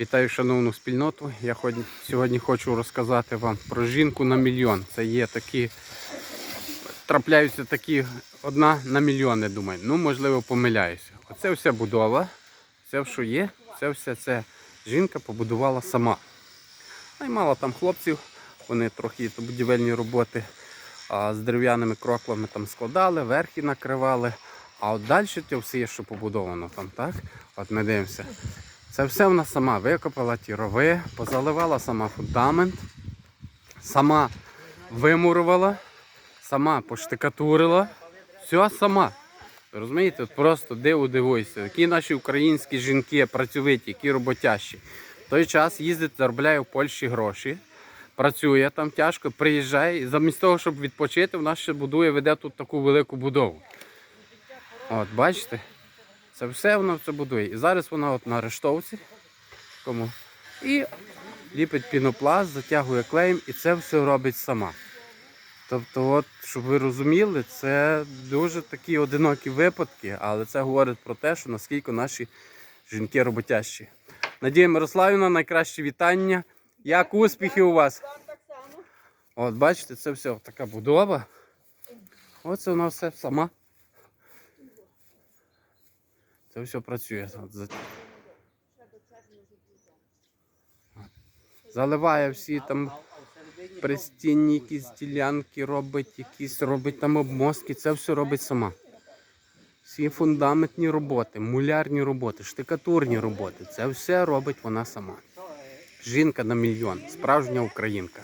Вітаю шановну спільноту. Я сьогодні хочу розказати вам про жінку на мільйон. Це є такі, трапляються такі одна на мільйони, думаю. Ну, можливо, помиляюся. Оце все будова, все, що є, це все це жінка побудувала сама. Наймала там хлопців, вони трохи будівельні роботи а, з дерев'яними кроклами там складали, верхи накривали. А от далі це все є, що побудовано там, так? От ми дивимося. Це все вона сама викопала ті рови, позаливала сама фундамент, сама вимурувала, сама поштикатурила. Все сама. Розумієте, просто диво дивуйся, які наші українські жінки працьовиті, які роботящі. В той час їздить, заробляє в Польщі гроші, працює там тяжко, приїжджає і замість того, щоб відпочити, вона ще будує, веде тут таку велику будову. От, бачите? Це все вона це будує. І зараз вона от на рештовці. Кому? І ліпить пінопласт, затягує клеєм і це все робить сама. Тобто, от, щоб ви розуміли, це дуже такі одинокі випадки, але це говорить про те, що наскільки наші жінки роботящі. Надія Мирославівна, найкраще вітання. Як успіхи у вас? От бачите, це все така будова. Оце вона все сама. Це все працює. Заливає всі там пристінні якісь ділянки робить, якісь робить там обмостки, це все робить сама. Всі фундаментні роботи, мулярні роботи, штикатурні роботи. Це все робить вона сама. Жінка на мільйон, справжня українка.